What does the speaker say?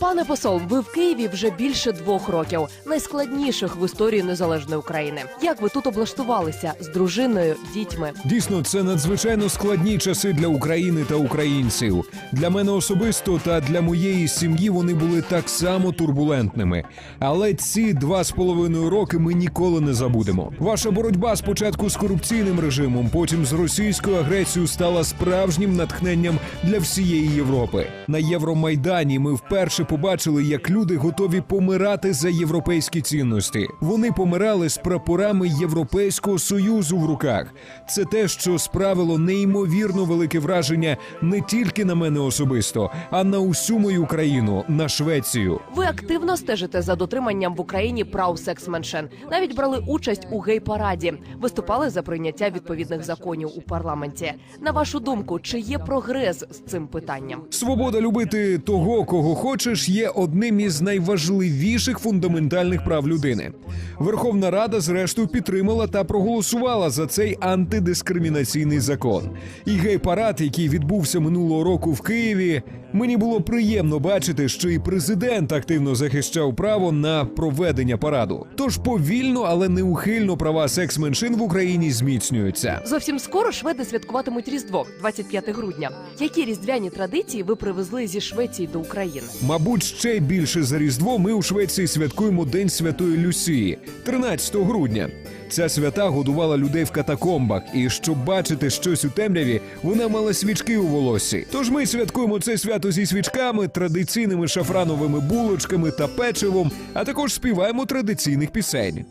Пане посол, ви в Києві вже більше двох років, найскладніших в історії незалежної України. Як ви тут облаштувалися з дружиною, дітьми? Дійсно, це надзвичайно складні часи для України та українців. Для мене особисто та для моєї сім'ї вони були так само турбулентними. Але ці два з половиною роки ми ніколи не забудемо. Ваша боротьба спочатку з корупційним режимом, потім з російською агресією стала справжнім натхненням для всієї Європи. На Євромайдані ми вперше побачили, як люди готові помирати за європейські цінності. Вони помирали з прапорами Європейського союзу в руках. Це те, що справило неймовірно велике враження не тільки на мене особисто, а на усю мою країну, на Швецію. Ви активно стежите за дотриманням в Україні прав секс-меншин. Навіть брали участь у гей-параді, виступали за прийняття відповідних законів у парламенті. На вашу думку, чи є прогрес з цим питанням? Свобода любити того, кого хочеш, є одним із найважливіших фундаментальних прав людини. Верховна Рада, зрештою, підтримала та проголосувала за цей антидискримінаційний закон. І гей-парад, який відбувся минулого року в Києві, мені було приємно бачити, що і президент активно захищав право на проведення параду. Тож повільно, але неухильно права секс-меншин в Україні зміцнюються. Зовсім скоро шведи святкуватимуть Різдво, 25 грудня. Які різдвяні традиції ви привезли зі Швеції до України? Мабуть, ще більше за Різдво ми у Швеції святкуємо День Святої Люсії, 13 грудня. Ця свята годувала людей в катакомбах, і щоб бачити щось у темряві, вона мала свічки у волосі. Тож ми святкуємо це свято зі свічками, традиційними шафрановими булочками та печивом, а також співаємо традиційних пісень.